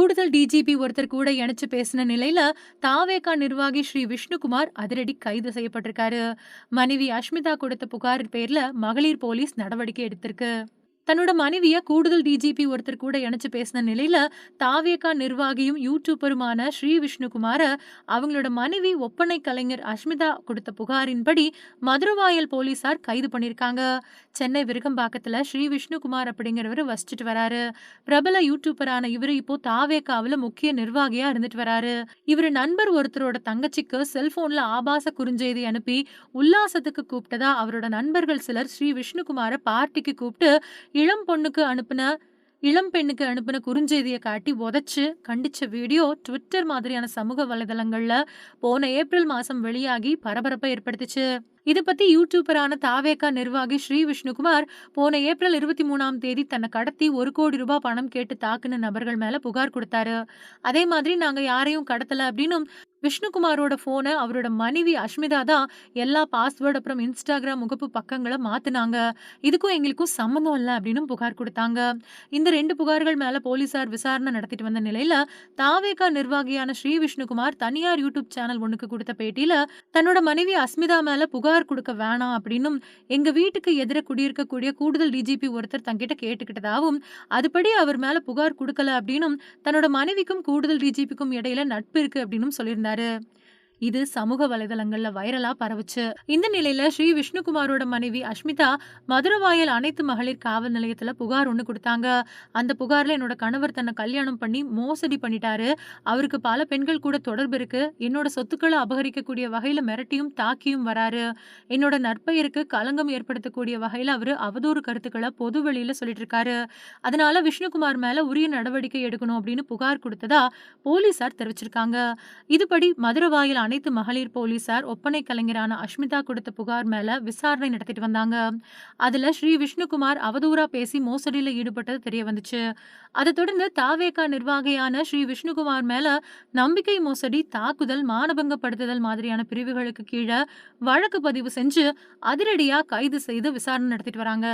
கூடுதல் டிஜிபி ஒருத்தர் கூட இணைச்சு பேசின நிலையில தாவேகா நிர்வாகி ஸ்ரீ விஷ்ணுகுமார் அதிரடி கைது செய்யப்பட்டிருக்காரு. மனைவி அஷ்மிதா கொடுத்த புகாரின் பேர்ல மகளிர் போலீஸ் நடவடிக்கை எடுத்திருக்கு. தன்னோட மனைவிய கூடுதல் டிஜிபி ஒருத்தர் கூட இணைச்சு பேசின நிலையில தாவேகா நிர்வாகியும் யூடியூபருமான ஸ்ரீ விஷ்ணுகுமார அவங்களோட மனைவி ஒப்பனை கலைஞர் அஷ்மிதா கொடுத்த புகாரின்படி மதுரவாயல் போலீசார் கைது பண்ணியிருக்காங்க. சென்னை விருகம்பாக்கத்துல ஸ்ரீ விஷ்ணுகுமார் அப்படிங்கிறவர் வசிச்சுட்டு வராரு. பிரபல யூடியூபரான இவரு இப்போ தாவேகாவுல முக்கிய நிர்வாகியா இருந்துட்டு வராரு. இவரு நண்பர் ஒருத்தரோட தங்கச்சிக்கு செல்போன்ல ஆபாச குறுஞ்செய்தி அனுப்பி உல்லாசத்துக்கு கூப்பிட்டதா அவரோட நண்பர்கள் சிலர் ஸ்ரீ விஷ்ணுகுமார பார்ட்டிக்கு கூப்பிட்டு இளம் பொண்ணுக்கு அனுப்பின இளம் பெண்ணுக்கு அனுப்பின குறுஞ்செய்தியை காட்டி உதைச்சு கண்டிச்ச வீடியோ ட்விட்டர் மாதிரியான சமூக வலைதளங்கள்ல போன ஏப்ரல் மாசம் வெளியாகி பரபரப்பை ஏற்படுத்துச்சு. இது பத்தி யூடியூபரான தாவேகா நிர்வாகி ஸ்ரீ விஷ்ணுகுமார் போன ஏப்ரல் இருபத்தி மூணாம் தேதி தன்னை கடத்தி ஒரு கோடி ரூபாய் பணம் கேட்டு தாக்குன நபர்கள் மேல புகார் கொடுத்தாரு. அதே மாதிரி நாங்க யாரையும் கடத்தல அப்படின்னும் விஷ்ணுகுமாரோட ஃபோனை அவரோட மனைவி அஷ்மிதா தான் எல்லா பாஸ்வேர்டு அப்புறம் இன்ஸ்டாகிராம் முகப்பு பக்கங்களை மாத்தினாங்க. இதுக்கும் எங்களுக்கும் சம்மந்தம் இல்லை அப்படின்னு புகார் கொடுத்தாங்க. இந்த ரெண்டு புகார்கள் மேல போலீசார் விசாரணை நடத்திட்டு வந்த நிலையில தாவேகா நிர்வாகியான ஸ்ரீ விஷ்ணுகுமார் தனியார் யூடியூப் சேனல் ஒண்ணுக்கு கொடுத்த பேட்டியில தன்னோட மனைவி அஸ்மிதா மேல புகார் கொடுக்க வேணாம் அப்படின்னும் எங்க வீட்டுக்கு எதிர குடியிருக்கக்கூடிய கூடுதல் டிஜிபி ஒருத்தர் தங்கிட்ட கேட்டுக்கிட்டதாகவும் அதுபடி அவர் மேல புகார் கொடுக்கல அப்படின்னும் தன்னோட மனைவிக்கும் கூடுதல் டிஜிபிக்கும் இடையில நட்பு இருக்கு அப்படின்னும் சொல்லியிருந்தார். 날은 இது சமூக வலைதளங்கள்ல வைரலா பரவுச்சு. இந்த நிலையில ஸ்ரீ விஷ்ணுகுமாரோட மனைவி அஷ்மிதா மதுரவாயல் அனைத்து மகளிர் காவல் நிலையத்துல புகார் ஒண்ணு கொடுத்தாங்க. அந்த புகார்ல என்னோட கணவர் தன்னை கல்யாணம் பண்ணி மோசடி பண்ணிட்டாரு. அவருக்கு பல பெண்கள் கூட தொடர்பு இருக்கு. என்னோட சொத்துக்களை அபகரிக்கக்கூடிய வகையில மிரட்டியும் தாக்கியும் வராரு. என்னோட நற்பெயருக்கு களங்கம் ஏற்படுத்தக்கூடிய வகையில அவரு அவதூறு கருத்துக்களை பொது வெளியில சொல்லிட்டு இருக்காரு. அதனால விஷ்ணுகுமார் மேல உரிய நடவடிக்கை எடுக்கணும் அப்படின்னு புகார் கொடுத்ததா போலீசார் தெரிவிச்சிருக்காங்க. இதுபடி மதுரவாயில் அனைத்து மகளிர் போலீசார் ஒப்பனை கலைஞரான அஷ்மிதா கொடுத்த புகார் மேல விசாரணை நடத்திட்டு வந்தாங்க. அதுல ஸ்ரீ விஷ்ணுகுமார் அவதூறா பேசி மோசடியில ஈடுபட்டது தெரிய வந்துச்சு. அதை தொடர்ந்து தாவேகா நிர்வாகியான ஸ்ரீ விஷ்ணுகுமார் மேல நம்பிக்கை மோசடி தாக்குதல் மானபங்கப்படுத்துதல் மாதிரியான பிரிவுகளுக்கு கீழே வழக்கு பதிவு செஞ்சு அதிரடியா கைது செய்து விசாரணை நடத்திட்டு வராங்க.